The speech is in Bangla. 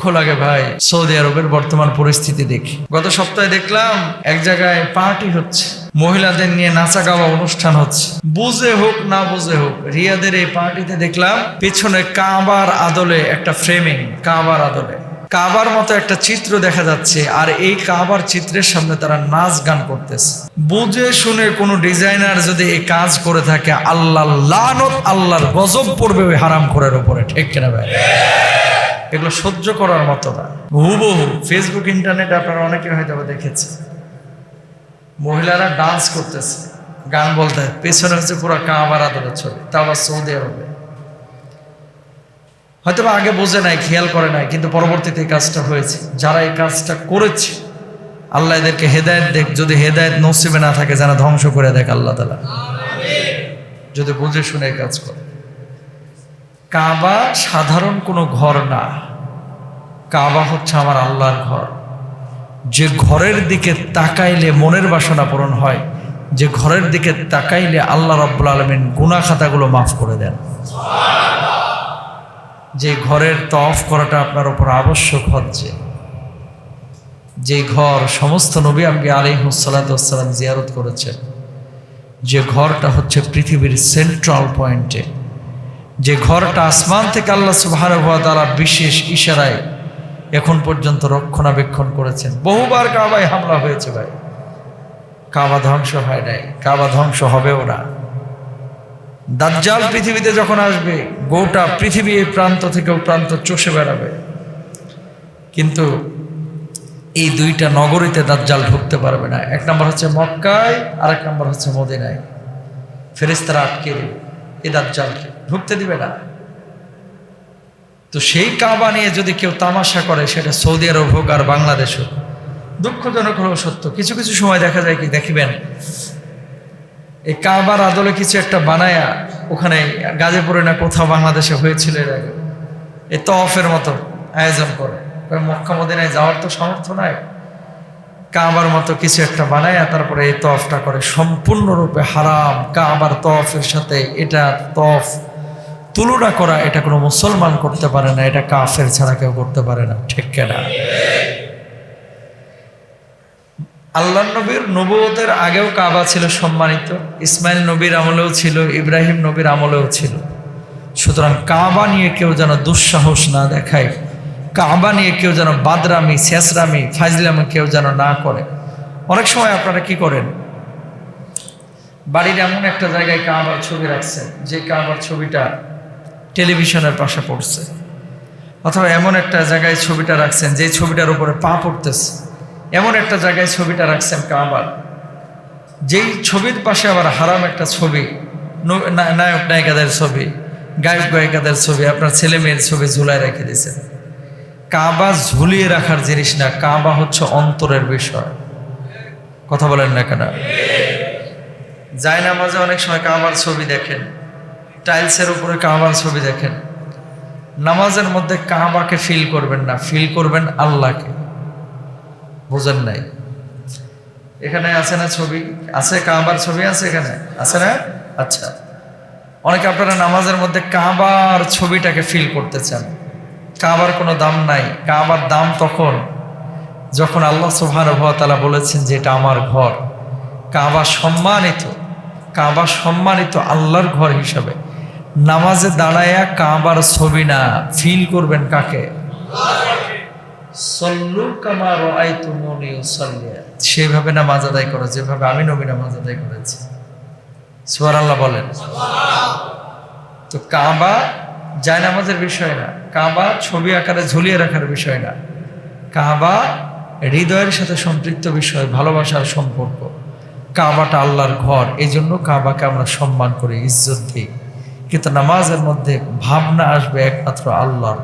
দুঃখ লাগে ভাই। সৌদি আরবের বর্তমান পরিস্থিতি দেখি। গত সপ্তাহে দেখলাম এক জায়গায় পার্টি হচ্ছে। মহিলাদের নিয়ে নাচা গাওয়া অনুষ্ঠান হচ্ছে। বুঝে হোক না বুঝে হোক, রিয়াদের এই পার্টিতে দেখলাম পেছনে কাবার আদলে একটা ফ্রেমিং কাবার আদলে। কাবার মতো একটা চিত্র দেখা যাচ্ছে আর এই কাবার চিত্রের সামনে তারা নাচ গান করতেছে। বুঝে শুনে কোনো ডিজাইনার যদি এই কাজ করে থাকে আল্লাহ লানত, আল্লাহর গজব পড়বে ওই হারাম করার উপরে। ঠিক কেনা ভাই? এগুলো সহ্য করার মতো না। হুবহু ফেসবুক ইন্টারনেট আপনারা অনেকে হয়তো দেখেছে মহিলারা ডান্স করতেছে, গান বলতে, পেছনে হচ্ছে পুরো কাবার আদলের ছবি, তা আবার সৌদি আরবে। হয়তো আগে বোঝে নাই, খেয়াল করে নাই, কিন্তু পরবর্তীতে এই কাজটা হয়েছে। যারা এই কাজটা করেছে, আল্লাহ এদেরকে হেদায়ত দেখ, যদি হেদায়ত নসিবে না থাকে, যেন ধ্বংস করে দেখ আল্লাহ তালা যদি বুঝে শুনে কাজ করে। কাবা সাধারণ কোনো ঘর না। কাবা হচ্ছে আমার আল্লাহর ঘর। যে ঘরের দিকে তাকাইলে মনের বাসনা পূরণ হয়, যে ঘরের দিকে তাকাইলে আল্লাহ রব্বুল আলমিন গুনা খাতাগুলো মাফ করে দেন। যে ঘরের তফ করাটা আপনার উপর আবশ্যক হচ্ছে। যে ঘর সমস্ত নবী আম্বি আলিহসালাম জিয়ারত করেছেন। যে ঘরটা হচ্ছে পৃথিবীর সেন্ট্রাল পয়েন্টে যে ঘরটা আসমান থেকে আল্লাহ সুবাহান তারা বিশেষ ইশারায় এখন পর্যন্ত রক্ষণাবেক্ষণ করেছেন। বহুবার কাবায় হামলা হয়েছে ভাই। কাবা ধ্বংস হয় নাই। কাবা ধ্বংস হবেও না। দাজ্জাল পৃথিবীতে যখন আসবে, গোটা পৃথিবী এই প্রান্ত থেকে ও প্রান্ত চষে বেড়াবে। কিন্তু এই দুইটা নগরীতে দাজ্জাল ঢুকতে পারবে না। এক নম্বর হচ্ছে মক্কায় আর এক নম্বর হচ্ছে মদিনায়। ফেরিস্তারা আটকে দেবে এ দাজ্জালকে। ঢুকতে দিবে না। তো সেই কাবা নিয়ে যদি কেউ তামাশা করে, সেটা সৌদি আরব হোক আর বাংলাদেশ হোক, দুঃখজনক হলেও সত্য। কিছু কিছু সময় দেখা যায় কি, দেখিবেন, এই কাবার আদলে কিছু একটা বানায়া ওখানে গাজীপুরে না কোথাও বাংলাদেশে হয়েছিল এর আগে। এই তফের মতো আয়োজন করে। মক্কা মদিনায় যাওয়ার তো সামর্থ্য নাই। কাবার মতো কিছু একটা বানায় তারপরে এই তফটা করে। সম্পূর্ণরূপে হারাম। কাবার তফের সাথে এটা তফ তুলনা করা এটা কোনো মুসলমান করতে পারে না, এটা কাফের ছাড়া কেউ করতে পারে না। ঠিক কেনা? আল্লাহ নবীর নবুয়তের আগেও কাবা ছিল সম্মানিত, ইসমাইল নবীর আমলেও ছিল, ইব্রাহিম নবীর আমলেও ছিল। সুতরাং কাবা নিয়ে কেউ যেন দুঃসাহস না দেখায়। কাবা নিয়ে কেউ যেন বাদরামি, শেষরামি, ফাজলামি কেউ যেন না করে। অনেক সময় আপনারা কি করেন? বাড়ির এমন একটা জায়গায় কাবার ছবি রাখছেন, যে কাবার ছবিটা টেলিভিশনের পাশে পড়ছে। অথবা এমন একটা জায়গায় ছবিটা রাখছেন, যে ছবিটার উপরে পা পড়তেছে। এমন একটা জায়গায় ছবিটা রাখছেন কাবার যেই ছবির পাশে আবার হারাম একটা ছবি নায়ক নায়িকাদের ছবি গায়ক গায়িকাদের ছবি, আপনার ছেলে মেয়ের ছবি ঝুলায় রেখে দিয়েছেন। কাবা ঝুলিয়ে রাখার জিনিস না, কাবা হচ্ছে অন্তরের বিষয়। কথা বলেন না কেন? যায় নামাজে অনেক সময় কাবার ছবি দেখেন, টাইলসের উপরে কাবার ছবি দেখেন। নামাজের মধ্যে কাবাকে ফিল করবেন না ফিল করবেন আল্লাহকে। বুঝেন নাই? এখানে আছে না ছবি? আছে কাবার ছবি আছে এখানে? আছে না? আচ্ছা। অনেকে আপনারা নামাজের মধ্যে কাবার ছবিটাকে ফিল করতে চান। কাবার কোনো দাম নাই। কাবার দাম তখন যখন আল্লাহ সুবহান তালা বলেছেন যে এটা আমার ঘর, কাবা সম্মানিত কাবা সম্মানিত আল্লাহর ঘর হিসাবে নামাজে দাঁড়ায়া কাবার ছবি না ফিল করবেন কাকে? সেভাবে নামাজ আদায় করো, যেভাবে আমি নবী নামাজ আদায় করেছি। সুবহানাল্লাহ বলেন। তো কাবা যায় নামাজের বিষয় না। কাবা ছবি আকারে ঝুলিয়ে রাখার বিষয় না। কাবা হৃদয়ের সাথে সম্পৃক্ত বিষয় ভালোবাসার সম্পর্ক। কাবাটা আল্লাহর ঘর এই জন্য কাবাকে আমরা সম্মান করি, ইজ্জত দিই। কিন্তু নামাজের মধ্যে ভাবনা আসবে একমাত্র আল্লাহর।